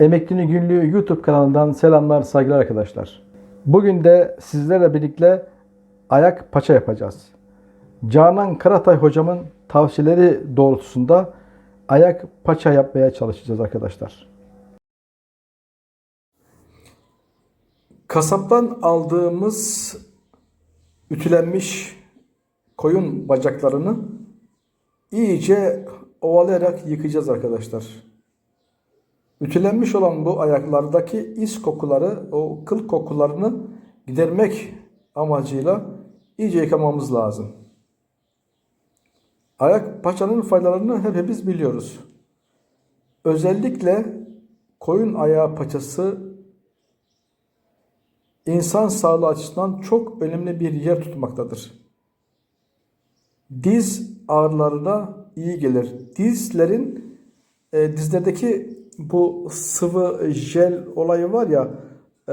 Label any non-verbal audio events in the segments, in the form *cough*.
Emeklinin Günlüğü YouTube kanalından selamlar, saygılar arkadaşlar. Bugün de sizlerle birlikte ayak paça yapacağız. Canan Karatay hocamın tavsiyeleri doğrultusunda ayak paça yapmaya çalışacağız arkadaşlar. Kasaptan aldığımız ütülenmiş koyun bacaklarını iyice ovalayarak yıkayacağız arkadaşlar. Ütülenmiş olan bu ayaklardaki iz kokuları, o kıl kokularını gidermek amacıyla iyice yıkamamız lazım. Ayak paçanın faydalarını hepimiz biliyoruz. Özellikle koyun ayağı paçası insan sağlığı açısından çok önemli bir yer tutmaktadır. Diz ağrılarına iyi gelir. Dizlerin e, dizlerdeki bu sıvı jel olayı var ya e,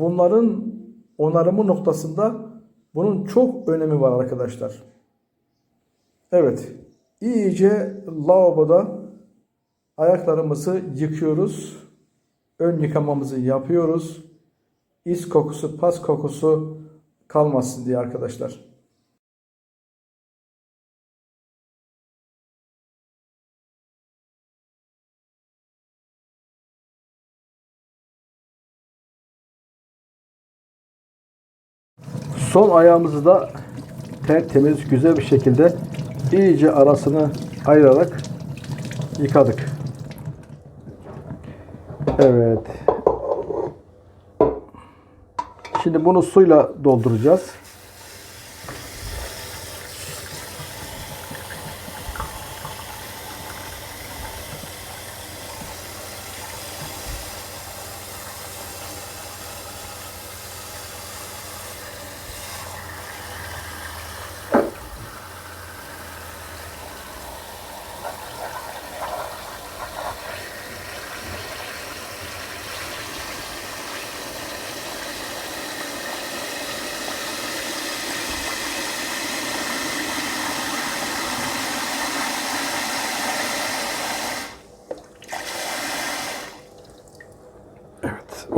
bunların onarımı noktasında bunun çok önemi var arkadaşlar. Evet. iyice lavaboda ayaklarımızı yıkıyoruz. Ön yıkamamızı yapıyoruz. İz kokusu, pas kokusu kalmasın diye arkadaşlar. Sol ayağımızı da tertemiz, güzel bir şekilde iyice arasını ayırarak yıkadık. Evet. Şimdi bunu suyla dolduracağız.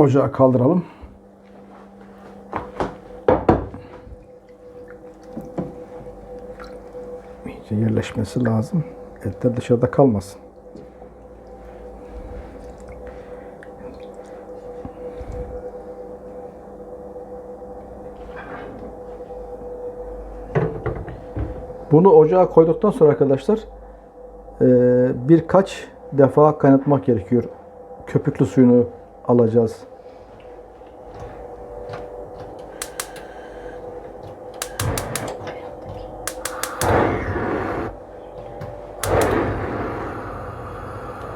Ocağı kaldıralım. İyice yerleşmesi lazım. Etler dışarıda kalmasın. Bunu ocağa koyduktan sonra arkadaşlar eee, birkaç defa kaynatmak gerekiyor. Köpüklü suyunu alacağız.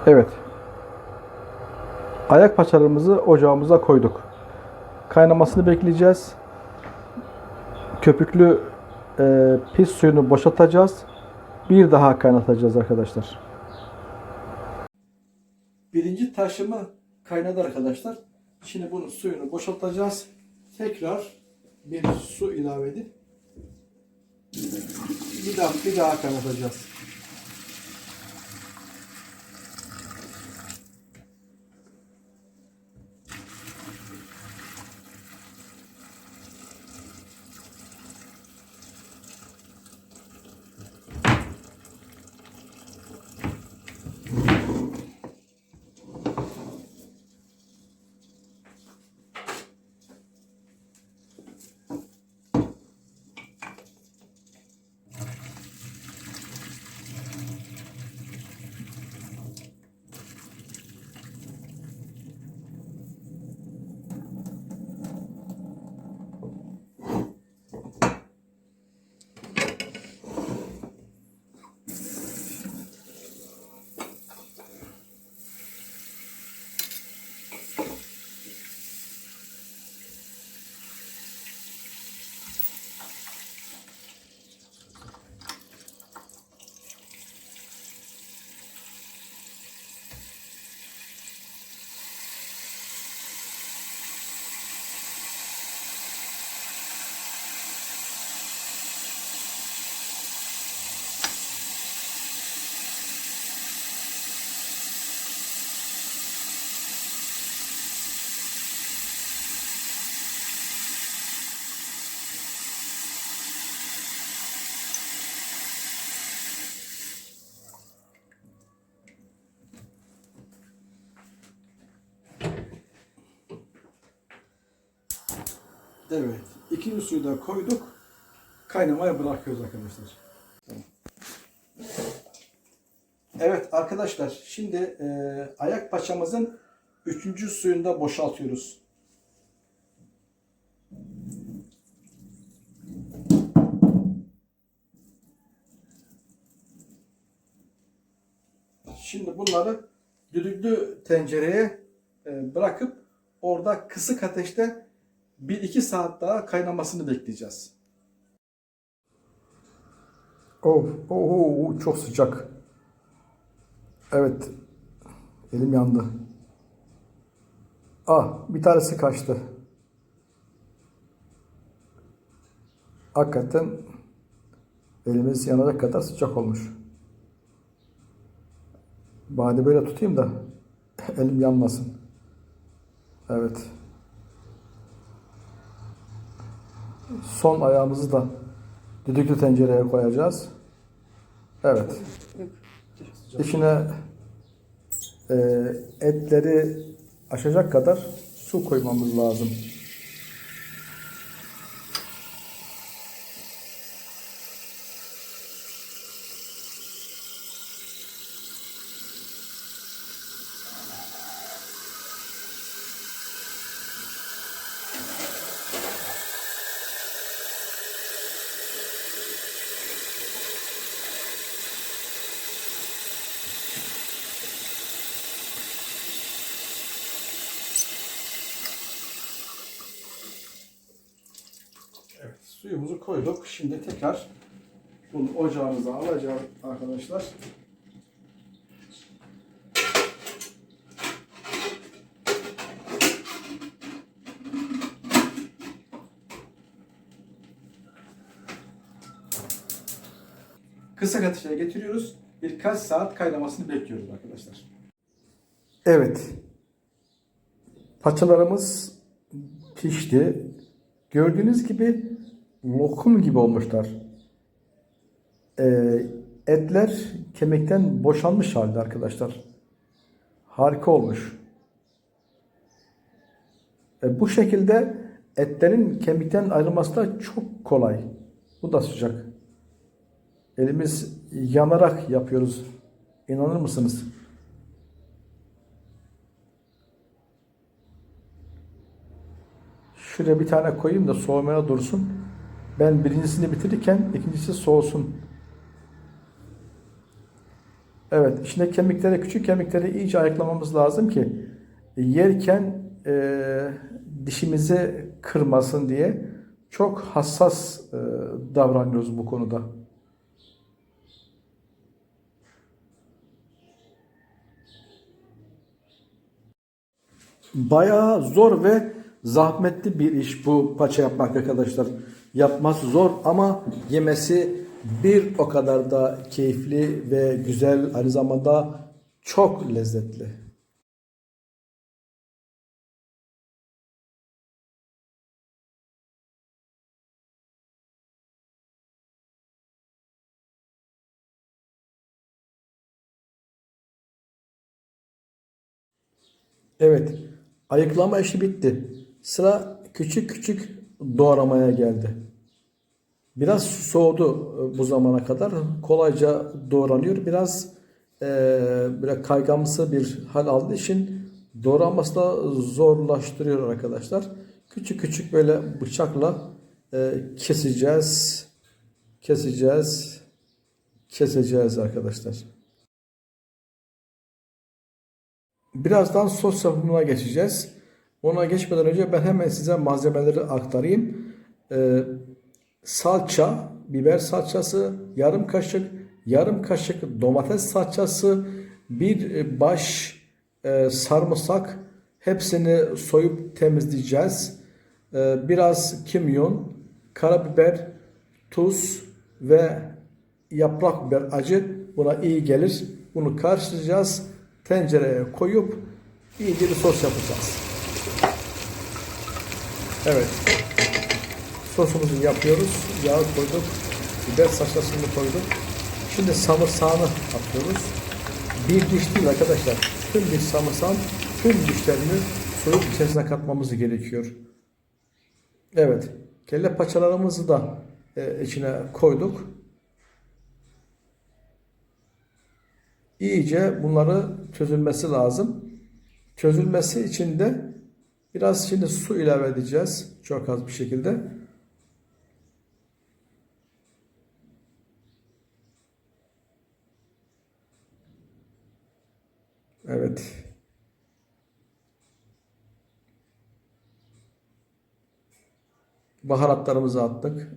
Evet. Ayak paçalarımızı ocağımıza koyduk. Kaynamasını bekleyeceğiz. Köpüklü e, pis suyunu boşaltacağız. Bir daha kaynatacağız arkadaşlar. Birinci taşımı kaynadı arkadaşlar. Şimdi bunun suyunu boşaltacağız. Tekrar bir su ilave edip bir daha, bir daha kaynatacağız. Evet. İkinci suyu da koyduk. Kaynamaya bırakıyoruz arkadaşlar. Evet arkadaşlar şimdi e, ayak paçamızın üçüncü suyunu da boşaltıyoruz. Şimdi bunları düdüklü tencereye e, bırakıp orada kısık ateşte 1-2 saat daha kaynamasını bekleyeceğiz. Oh, oh, oh, çok sıcak. Evet. Elim yandı. Ah, bir tanesi kaçtı. Hakikaten elimiz yanacak kadar sıcak olmuş. Bari böyle tutayım da *laughs* elim yanmasın. Evet. Son ayağımızı da düdüklü tencereye koyacağız. Evet. İçine e, etleri aşacak kadar su koymamız lazım. Suyumuzu koyduk. Şimdi tekrar bunu ocağımıza alacağız arkadaşlar. Kısık ateşe getiriyoruz. Birkaç saat kaynamasını bekliyoruz arkadaşlar. Evet. Paçalarımız pişti. Gördüğünüz gibi lokum gibi olmuşlar. Ee, etler kemikten boşalmış halde arkadaşlar. Harika olmuş. E, bu şekilde etlerin kemikten ayrılması da çok kolay. Bu da sıcak. Elimiz yanarak yapıyoruz. İnanır mısınız? Şuraya bir tane koyayım da soğumaya dursun. Ben birincisini bitirirken ikincisi soğusun. Evet, içinde kemikleri, küçük kemikleri iyice ayıklamamız lazım ki yerken e, dişimizi kırmasın diye çok hassas e, davranıyoruz bu konuda. Bayağı zor ve zahmetli bir iş bu paça yapmak arkadaşlar. Yapması zor ama yemesi bir o kadar da keyifli ve güzel aynı zamanda çok lezzetli. Evet, ayıklama işi bitti. Sıra küçük küçük doğramaya geldi. Biraz soğudu e, bu zamana kadar. Kolayca doğranıyor. Biraz e, böyle kaygamsı bir hal aldığı için doğranması da zorlaştırıyor arkadaşlar. Küçük küçük böyle bıçakla e, keseceğiz. Keseceğiz. Keseceğiz arkadaşlar. Birazdan sos yapımına geçeceğiz. Ona geçmeden önce ben hemen size malzemeleri aktarayım. Ee, salça, biber salçası, yarım kaşık, yarım kaşık domates salçası, bir baş e, sarımsak. Hepsini soyup temizleyeceğiz. Ee, biraz kimyon, karabiber, tuz ve yaprak biber acı buna iyi gelir. Bunu karıştıracağız. Tencereye koyup iyice bir sos yapacağız. Evet. Sosumuzu yapıyoruz. Yağı koyduk. Biber salçasını koyduk. Şimdi samırsağını atıyoruz. Bir diş değil arkadaşlar. Tüm bir samırsağın tüm dişlerini soyup içerisine katmamız gerekiyor. Evet. Kelle paçalarımızı da e, içine koyduk. İyice bunları çözülmesi lazım. Çözülmesi için de biraz şimdi su ilave edeceğiz. Çok az bir şekilde. Evet. Baharatlarımızı attık.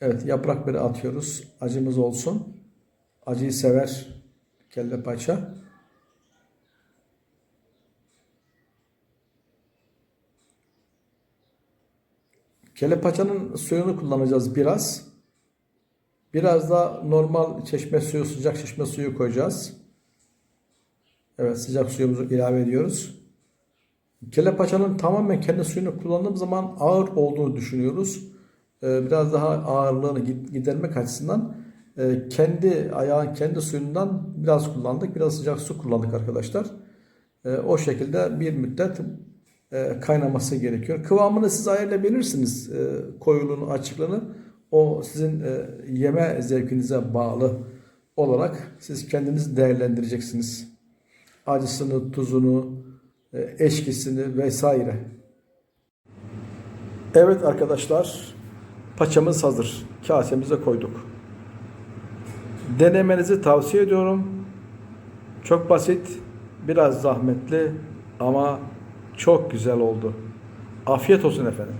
Evet, yaprak biberi atıyoruz. Acımız olsun. Acıyı sever kelle paça. Kelle paçanın suyunu kullanacağız biraz. Biraz da normal çeşme suyu, sıcak çeşme suyu koyacağız. Evet, sıcak suyumuzu ilave ediyoruz. Kelle paçanın tamamen kendi suyunu kullandığım zaman ağır olduğunu düşünüyoruz. Ee, Biraz daha ağırlığını gid- gidermek açısından e, kendi ayağın kendi suyundan biraz kullandık. Biraz sıcak su kullandık arkadaşlar. E, O şekilde bir müddet e, kaynaması gerekiyor. Kıvamını siz ayarlayabilirsiniz. e, Koyuluğunu, açıklığını. O sizin e, yeme zevkinize bağlı olarak siz kendiniz değerlendireceksiniz. Acısını, tuzunu, e, eşkisini vesaire. Evet arkadaşlar, paçamız hazır. Kasemize koyduk. Denemenizi tavsiye ediyorum. Çok basit, biraz zahmetli ama çok güzel oldu. Afiyet olsun efendim.